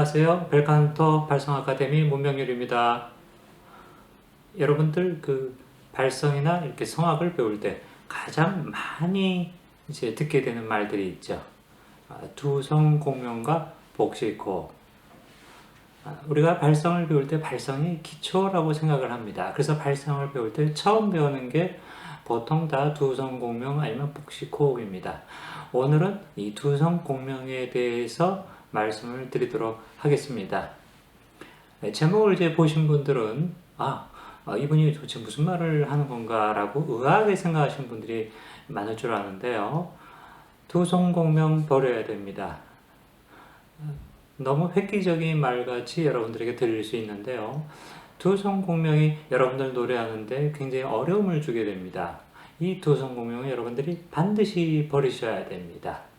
안녕하세요. 벨칸토 발성 아카데미 문명률입니다. 여러분들 그 발성이나 이렇게 성악을 배울 때 가장 많이 이제 듣게 되는 말들이 있죠. 아, 두성 공명과 복식호. 아, 우리가 발성을 배울 때 발성이 기초라고 생각을 합니다. 그래서 발성을 배울 때 처음 배우는 게 보통 다 두성 공명 아니면 복식 호흡입니다. 오늘은 이 두성 공명에 대해서 말씀을 드리도록 하겠습니다. 네, 제목을 이제 보신 분들은 아 아, 이분이 도대체 무슨 말을 하는 건가라고 의아하게 생각하시는 분들이 많을 줄 아는데요. 두성공명 버려야 됩니다. 너무 획기적인 말같이 여러분들에게 들릴 수 있는데요. 두성공명이 여러분들 노래하는데 굉장히 어려움을 주게 됩니다. 이 두성공명을 여러분들이 반드시 버리셔야 됩니다.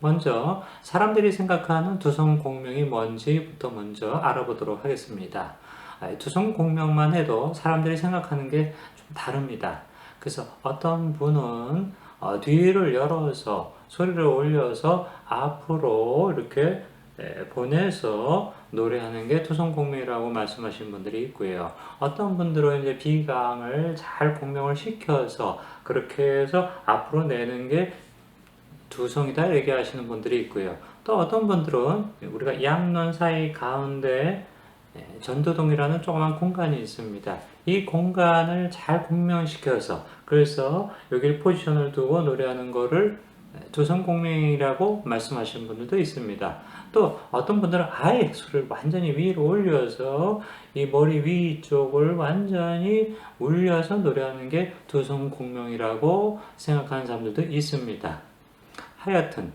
먼저 사람들이 생각하는 두성공명이 뭔지부터 먼저 알아보도록 하겠습니다. 아, 두성공명만 해도 사람들이 생각하는 게 좀 다릅니다. 그래서 어떤 분은 어, 뒤를 열어서 소리를 올려서 앞으로 이렇게 보내서 노래하는 게 투성공명이라고 말씀하시는 분들이 있고요. 어떤 분들은 이제 비강을 잘 공명을 시켜서 그렇게 해서 앞으로 내는 게 두성이다 얘기하시는 분들이 있고요. 또 어떤 분들은 우리가 양눈 사이 가운데 전도동이라는 조그만 공간이 있습니다. 이 공간을 잘 공명시켜서 그래서 여기 포지션을 두고 노래하는 거를 두성공명이라고 말씀하시는 분들도 있습니다. 또 어떤 분들은 아예 소리를 완전히 위로 올려서 이 머리 위쪽을 완전히 울려서 노래하는 게 두성공명이라고 생각하는 사람들도 있습니다. 하여튼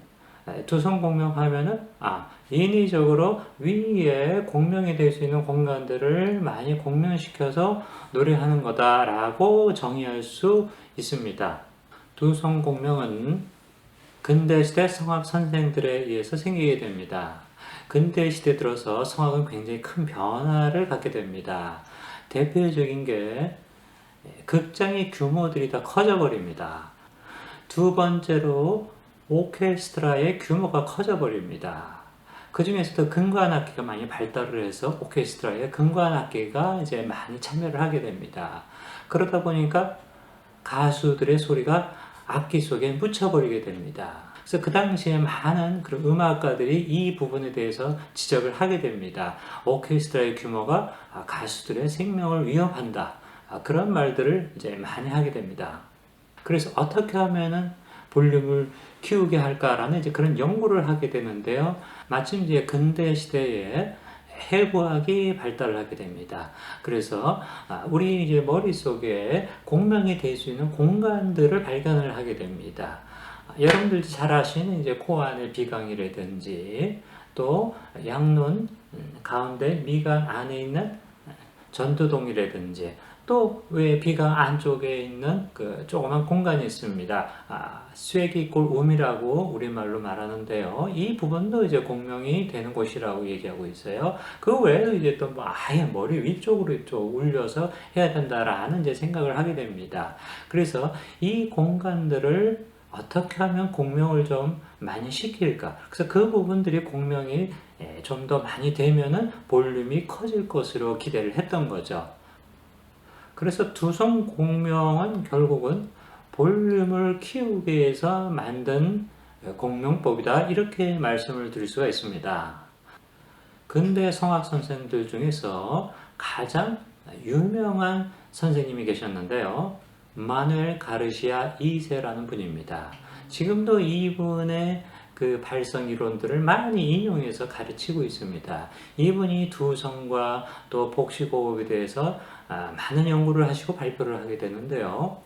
두성 공명하면은 아 인위적으로 위에 공명이 될 수 있는 공간들을 많이 공명시켜서 노래하는 거다라고 정의할 수 있습니다. 두성 공명은 근대 시대 성악 선생들에 의해서 생기게 됩니다. 근대 시대 들어서 성악은 굉장히 큰 변화를 갖게 됩니다. 대표적인 게 극장의 규모들이 다 커져 버립니다. 두 번째로 오케스트라의 규모가 커져 버립니다. 그 중에서도 금관악기가 많이 발달을 해서 오케스트라에 금관악기가 이제 많이 참여를 하게 됩니다. 그러다 보니까 가수들의 소리가 악기 속에 묻혀버리게 됩니다. 그래서 그 당시에 많은 그런 음악가들이 이 부분에 대해서 지적을 하게 됩니다. 오케스트라의 규모가 가수들의 생명을 위협한다. 그런 말들을 이제 많이 하게 됩니다. 그래서 어떻게 하면은 볼륨을 키우게 할까라는 이제 그런 연구를 하게 되는데요. 마침 이제 근대 시대에 해부학이 발달을 하게 됩니다. 그래서 아, 우리 이제 머릿속에 공명이 될 수 있는 공간들을 발견을 하게 됩니다. 여러분들 잘 아시는 이제 코 안의 비강이라든지 또 양눈 음, 가운데 미간 안에 있는 전두동이라든지 또 왜 비강 안쪽에 있는 그 조그만 공간이 있습니다. 아, 쇠기골 음이라고 우리말로 말하는데요. 이 부분도 이제 공명이 되는 곳이라고 얘기하고 있어요. 그 외에도 이제 또 뭐 아예 머리 위쪽으로 쪽 울려서 해야 된다라는 이제 생각을 하게 됩니다. 그래서 이 공간들을 어떻게 하면 공명을 좀 많이 시킬까? 그래서 그 부분들이 공명이 예, 좀더 많이 되면은 볼륨이 커질 것으로 기대를 했던 거죠. 그래서 두성 공명은 결국은 볼륨을 키우기 위해서 만든 공명법이다. 이렇게 말씀을 드릴 수가 있습니다. 근대 성악 선생들 중에서 가장 유명한 선생님이 계셨는데요. 마누엘 가르시아 2세라는 분입니다. 지금도 이분의 그 발성 이론들을 많이 인용해서 가르치고 있습니다. 이분이 두성과 또 복식호흡에 대해서 아, 많은 연구를 하시고 발표를 하게 되는데요.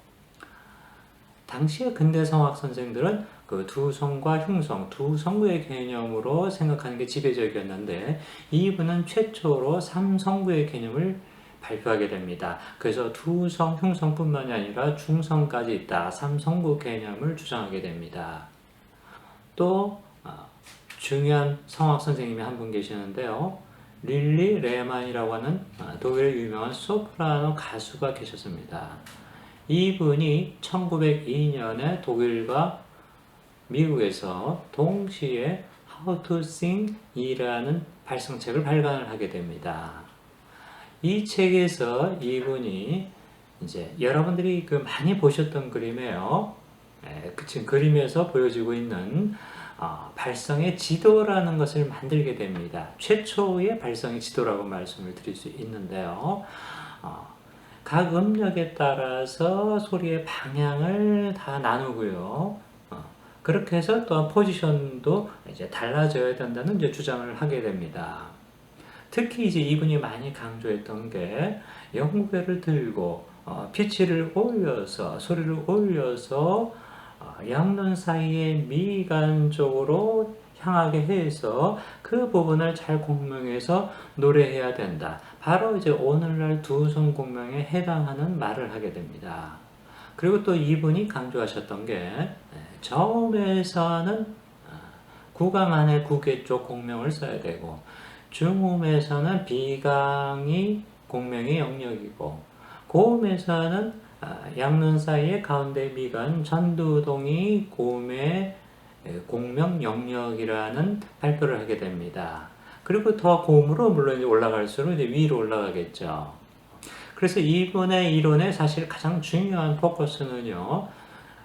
당시의 근대 성악 선생들은 그 두성과 흉성, 두 성구의 개념으로 생각하는 게 지배적이었는데 이분은 최초로 삼성구의 개념을 발표하게 됩니다. 그래서 두성, 흉성뿐만이 아니라 중성까지 있다. 삼성구 개념을 주장하게 됩니다. 또 어, 중요한 성악 선생님이 한 분 계시는데요. 릴리 레만이라고 하는 어, 독일의 유명한 소프라노 가수가 계셨습니다. 이분이 1902년에 독일과 미국에서 동시에 How to Sing 이라는 발성책을 발간을 하게 됩니다. 이 책에서 이분이 이제 여러분들이 그 많이 보셨던 그림이에요. 예, 그 지금 그림에서 보여지고 있는 어, 발성의 지도라는 것을 만들게 됩니다. 최초의 발성의 지도라고 말씀을 드릴 수 있는데요. 어, 각 음력에 따라서 소리의 방향을 다 나누고요. 어, 그렇게 해서 또한 포지션도 이제 달라져야 된다는 이제 주장을 하게 됩니다. 특히 이제 이분이 많이 강조했던 게 영국배를 들고 어, 피치를 올려서 소리를 올려서 어, 양눈 사이의 미간 쪽으로 향하게 해서 그 부분을 잘 공명해서 노래해야 된다. 바로 이제 오늘날 두 손 공명에 해당하는 말을 하게 됩니다. 그리고 또 이분이 강조하셨던 게 에, 저음에서는 아, 구강 안에 구개 쪽 공명을 써야 되고 중음에서는 비강이 공명의 영역이고 고음에서는 아, 양눈 사이의 가운데 미간 전두동이 에, 공명 영역이라는 발표를 하게 됩니다. 그리고 더 고음으로 물론 올라갈수록 이제 위로 올라가겠죠. 그래서 이분의 이론의 사실 가장 중요한 포커스는요.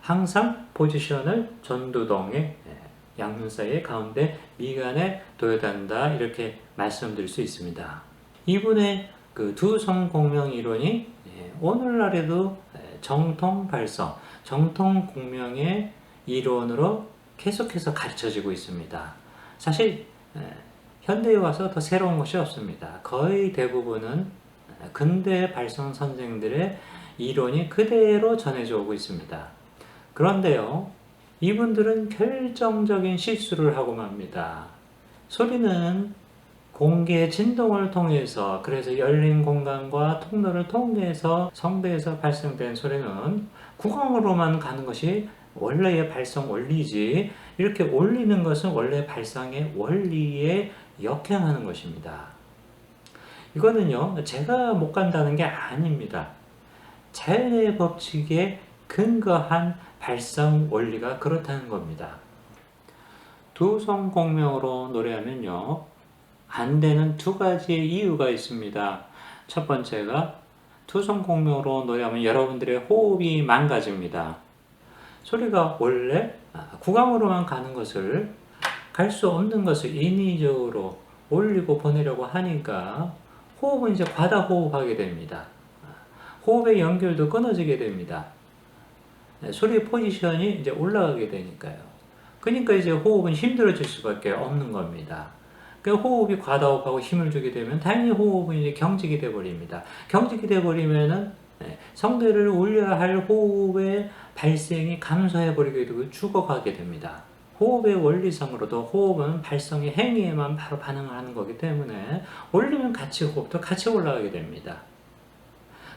항상 포지션을 전두동의 예, 양눈 사이의 가운데 미간에 둬야 된다 이렇게 말씀드릴 수 있습니다. 이분의 그 두 성 공명 이론이 예, 오늘날에도 예, 정통 발성, 정통 공명의 이론으로 계속해서 가르쳐지고 있습니다. 사실 예, 현대에 와서 더 새로운 것이 없습니다. 거의 대부분은 근대 발성 선생들의 이론이 그대로 전해져 오고 있습니다. 그런데요, 이분들은 결정적인 실수를 하고 맙니다. 소리는 공기의 진동을 통해서 그래서 열린 공간과 통로를 통해서 성대에서 발생된 소리는 구강으로만 가는 것이 원래의 발성 원리지 이렇게 올리는 것은 원래 발상의 원리에 역행하는 것입니다. 이거는요, 제가 못 간다는 게 아닙니다. 자연의 법칙에 근거한 발상 원리가 그렇다는 겁니다. 두 성 공명으로 노래하면요, 안 되는 두 가지의 이유가 있습니다. 첫 번째가 두성 공명으로 노래하면 여러분들의 호흡이 망가집니다. 소리가 원래 구강으로만 가는 것을 갈 수 없는 것을 인위적으로 올리고 보내려고 하니까 호흡은 이제 과다 호흡하게 됩니다. 호흡의 연결도 끊어지게 됩니다. 소리의 포지션이 이제 올라가게 되니까요. 그러니까 이제 호흡은 힘들어질 수밖에 없는 겁니다. 그 호흡이 과다호흡하고 힘을 주게 되면 당연히 호흡은 이제 경직이 돼 버립니다. 경직이 돼 버리면은 성대를 올려야 할 호흡의 발생이 감소해 버리게 되고 죽어가게 됩니다. 호흡의 원리상으로도 호흡은 발성의 행위에만 바로 반응을 하는 거기 때문에 올리면 같이 호흡도 같이 올라가게 됩니다.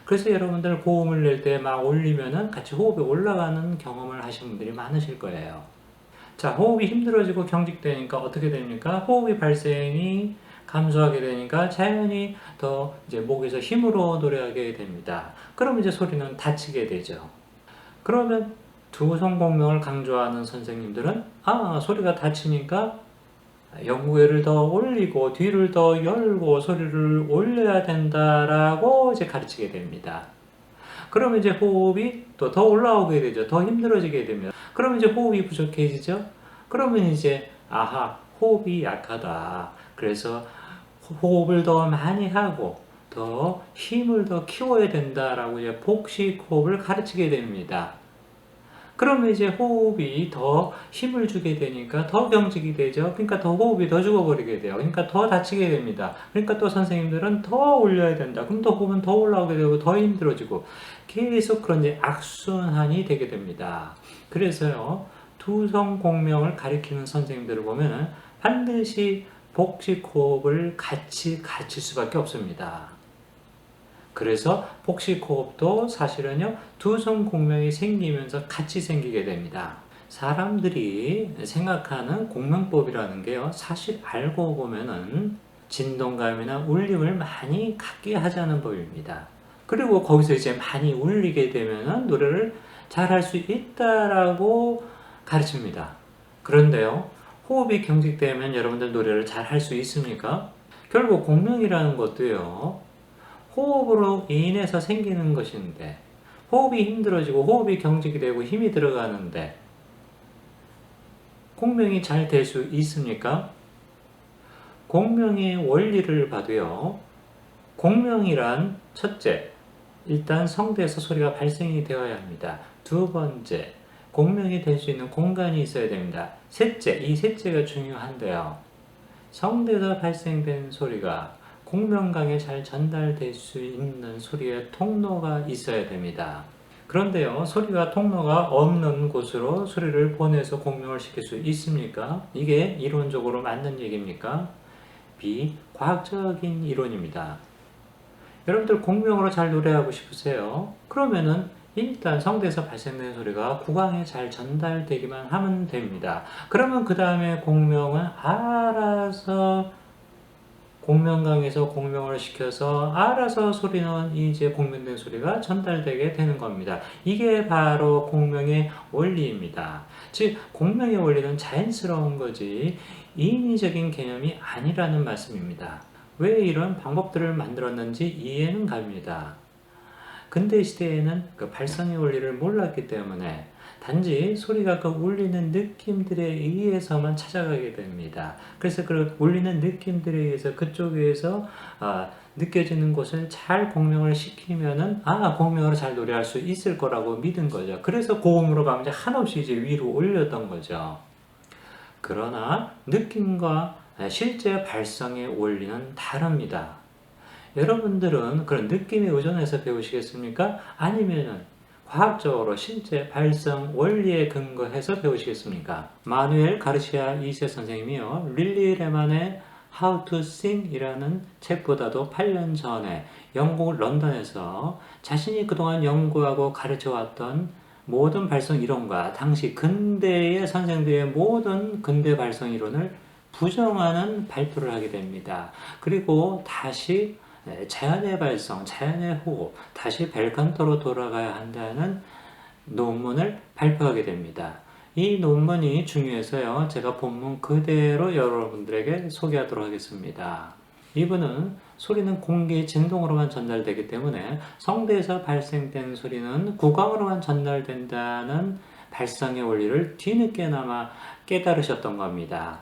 그래서 여러분들 고음을 낼 때 막 올리면은 같이 호흡이 올라가는 경험을 하신 분들이 많으실 거예요. 자, 호흡이 힘들어지고 경직되니까 어떻게 됩니까? 호흡의 발생이 감소하게 되니까 자연히 더 이제 목에서 힘으로 노래하게 됩니다. 그럼 이제 소리는 닫히게 되죠. 그러면 두 성공명을 강조하는 선생님들은 아 소리가 닫히니까 연구회를 더 올리고 뒤를 더 열고 소리를 올려야 된다라고 이제 가르치게 됩니다. 그러면 이제 호흡이 또 더 올라오게 되죠. 더 힘들어지게 됩니다. 그러면 이제 호흡이 부족해지죠. 그러면 이제 아하 호흡이 약하다. 그래서 호흡을 더 많이 하고 더 힘을 더 키워야 된다라고 이제 복식 호흡을 가르치게 됩니다. 그러면 이제 호흡이 더 힘을 주게 되니까 더 경직이 되죠. 그러니까 더 호흡이 더 죽어버리게 돼요. 그러니까 더 다치게 됩니다. 그러니까 또 선생님들은 더 올려야 된다. 그럼 또 호흡은 더 올라오게 되고 더 힘들어지고 계속 그런 이제 악순환이 되게 됩니다. 그래서요, 두성 공명을 가리키는 선생님들을 보면 반드시 복식 호흡을 같이 가르칠 수밖에 없습니다. 그래서 복식 호흡도 사실은요 두 성 공명이 생기면서 같이 생기게 됩니다. 사람들이 생각하는 공명법이라는 게요 사실 알고 보면은 진동감이나 울림을 많이 갖게 하자는 법입니다. 그리고 거기서 이제 많이 울리게 되면은 노래를 잘 할 수 있다라고 가르칩니다. 그런데요 호흡이 경직되면 여러분들 노래를 잘 할 수 있습니까? 결국 공명이라는 것도요. 호흡으로 인해서 생기는 것인데 호흡이 힘들어지고 호흡이 경직이 되고 힘이 들어가는데 공명이 잘 될 수 있습니까? 공명의 원리를 봐도요. 공명이란 첫째, 일단 성대에서 소리가 발생이 되어야 합니다. 두 번째, 공명이 될 수 있는 공간이 있어야 됩니다. 셋째, 이 셋째가 중요한데요. 성대에서 발생된 소리가 공명강에 잘 전달될 수 있는 소리의 통로가 있어야 됩니다. 그런데요, 소리가 통로가 없는 곳으로 소리를 보내서 공명을 시킬 수 있습니까? 이게 이론적으로 맞는 얘기입니까? 비과학적인 이론입니다. 여러분들 공명으로 잘 노래하고 싶으세요? 그러면은 일단 성대에서 발생되는 소리가 구강에 잘 전달되기만 하면 됩니다. 그러면 그 다음에 공명은 알아서 공명강에서 공명을 시켜서 알아서 소리는 이제 공명된 소리가 전달되게 되는 겁니다. 이게 바로 공명의 원리입니다. 즉 공명의 원리는 자연스러운 거지 인위적인 개념이 아니라는 말씀입니다. 왜 이런 방법들을 만들었는지 이해는 갑니다. 근대 시대에는 그 발성의 원리를 몰랐기 때문에 단지 소리가 그 울리는 느낌들에 의해서만 찾아가게 됩니다. 그래서 그 울리는 느낌들에 의해서 그쪽에서 아, 느껴지는 곳을 잘 공명을 시키면은 아 공명으로 잘 노래할 수 있을 거라고 믿은 거죠. 그래서 고음으로 가면 한없이 이제 위로 올렸던 거죠. 그러나 느낌과 실제 발성의 원리는 다릅니다. 여러분들은 그런 느낌에 의존해서 배우시겠습니까? 아니면은 과학적으로 실제 발성 원리에 근거해서 배우시겠습니까? 마누엘 가르시아 2세 선생님이요. 릴리 레만의 How to Sing 이라는 책보다도 8년 전에 영국 런던에서 자신이 그동안 연구하고 가르쳐 왔던 모든 발성 이론과 당시 근대의 선생들의 모든 근대 발성 이론을 부정하는 발표를 하게 됩니다. 그리고 다시 네, 자연의 발성, 자연의 호흡, 다시 벨칸토로 돌아가야 한다는 논문을 발표하게 됩니다. 이 논문이 중요해서요. 제가 본문 그대로 여러분들에게 소개하도록 하겠습니다. 이분은 소리는 공기 진동으로만 전달되기 때문에 성대에서 발생된 소리는 구강으로만 전달된다는 발성의 원리를 뒤늦게나마 깨달으셨던 겁니다.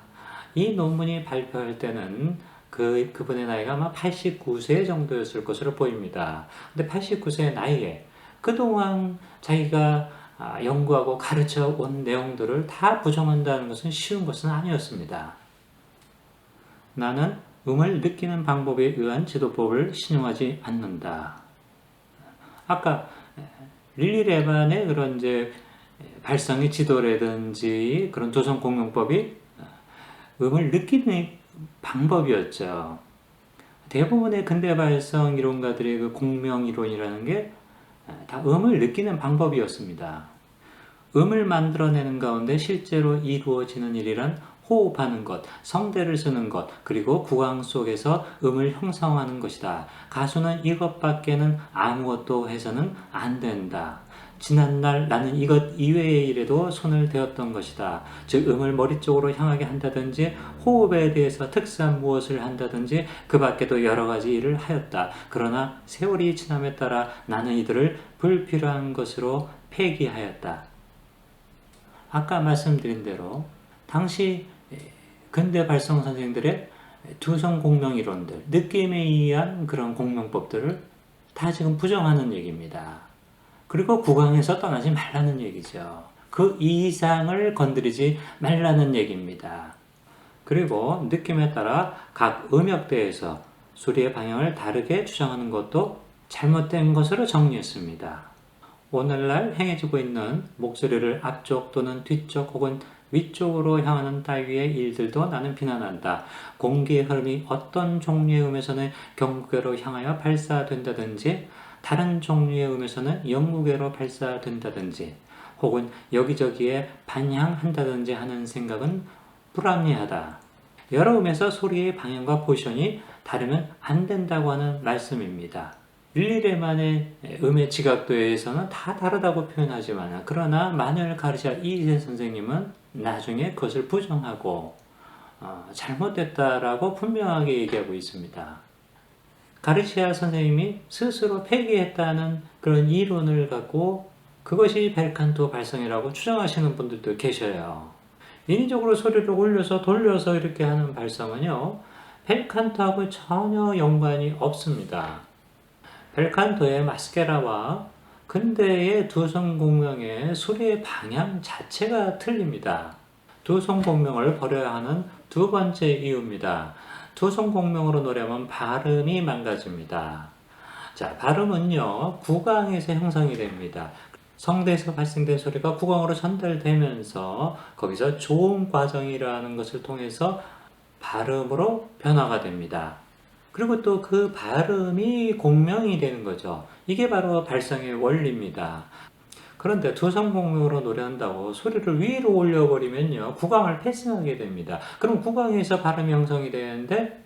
이 논문이 발표할 때는 그, 그분의 나이가 아마 89세 정도였을 것으로 보입니다. 근데 89세의 나이에 그동안 자기가 아, 연구하고 가르쳐 온 내용들을 다 부정한다는 것은 쉬운 것은 아니었습니다. 나는 음을 느끼는 방법에 의한 지도법을 신용하지 않는다. 아까 릴리 레반의 그런 이제 발성의 지도라든지 그런 조성 공용법이 음을 느끼는 방법이었죠. 대부분의 근대 발성 이론가들의 그 공명 이론이라는 게 다 음을 느끼는 방법이었습니다. 음을 만들어내는 가운데 실제로 이루어지는 일이란 호흡하는 것, 성대를 쓰는 것, 그리고 구강 속에서 음을 형성하는 것이다. 가수는 이것밖에는 아무것도 해서는 안 된다. 지난날 나는 이것 이외의 일에도 손을 대었던 것이다. 즉 음을 머리 쪽으로 향하게 한다든지 호흡에 대해서 특수한 무엇을 한다든지 그 밖에도 여러 가지 일을 하였다. 그러나 세월이 지남에 따라 나는 이들을 불필요한 것으로 폐기하였다. 아까 말씀드린 대로 당시 근대 발성 선생들의 두성 공명 이론들, 느낌에 의한 그런 공명법들을 다 지금 부정하는 얘기입니다. 그리고 구강에서 떠나지 말라는 얘기죠. 그 이상을 건드리지 말라는 얘기입니다. 그리고 느낌에 따라 각 음역대에서 소리의 방향을 다르게 주장하는 것도 잘못된 것으로 정리했습니다. 오늘날 행해지고 있는 목소리를 앞쪽 또는 뒤쪽 혹은 위쪽으로 향하는 따위의 일들도 나는 비난한다. 공기의 흐름이 어떤 종류의 음에서는 경계로 향하여 발사된다든지 다른 종류의 음에서는 영무계로 발사된다든지 혹은 여기저기에 반향한다든지 하는 생각은 불합리하다. 여러 음에서 소리의 방향과 포지션이 다르면 안 된다고 하는 말씀입니다. 일일에만의 음의 지각도에서는 다 다르다고 표현하지만 그러나 마누엘 가르시아 이세 선생님은 나중에 그것을 부정하고 어, 잘못됐다라고 분명하게 얘기하고 있습니다. 가르시아 선생님이 스스로 폐기했다는 그런 이론을 갖고 그것이 벨칸토 발성이라고 추정하시는 분들도 계셔요. 인위적으로 소리를 올려서 돌려서 이렇게 하는 발성은요, 벨칸토하고 전혀 연관이 없습니다. 벨칸토의 마스케라와 근대의 두 성 공명의 소리의 방향 자체가 틀립니다. 두 성 공명을 버려야 하는 두 번째 이유입니다. 두성 공명으로 노래하면 발음이 망가집니다. 자, 발음은요, 구강에서 형성이 됩니다. 성대에서 발생된 소리가 구강으로 전달되면서 거기서 조음 과정이라는 것을 통해서 발음으로 변화가 됩니다. 그리고 또 그 발음이 공명이 되는 거죠. 이게 바로 발성의 원리입니다. 그런데 두성공명으로 노래한다고 소리를 위로 올려버리면요. 구강을 패싱하게 됩니다. 그럼 구강에서 발음이 형성이 되는데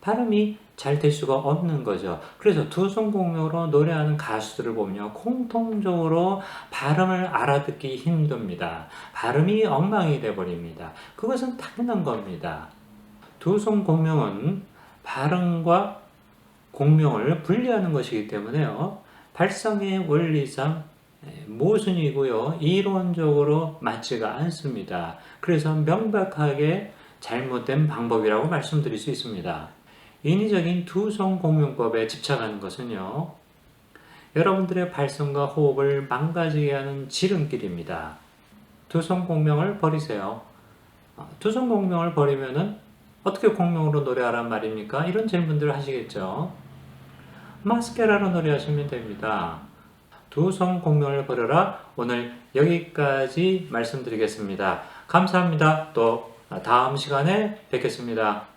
발음이 잘 될 수가 없는 거죠. 그래서 두성공명으로 노래하는 가수들을 보면 공통적으로 발음을 알아듣기 힘듭니다. 발음이 엉망이 돼버립니다. 그것은 당연한 겁니다. 두성공명은 발음과 공명을 분리하는 것이기 때문에요. 발성의 원리상 모순이고요. 이론적으로 맞지가 않습니다. 그래서 명백하게 잘못된 방법이라고 말씀드릴 수 있습니다. 인위적인 두성 공명법에 집착하는 것은요. 여러분들의 발성과 호흡을 망가지게 하는 지름길입니다. 두성 공명을 버리세요. 어, 두성 공명을 버리면은 어떻게 공명으로 노래하란 말입니까? 이런 질문들을 하시겠죠. 마스케라로 노래하시면 됩니다. 두성 공명을 버려라. 오늘 여기까지 말씀드리겠습니다. 감사합니다. 또 다음 시간에 뵙겠습니다.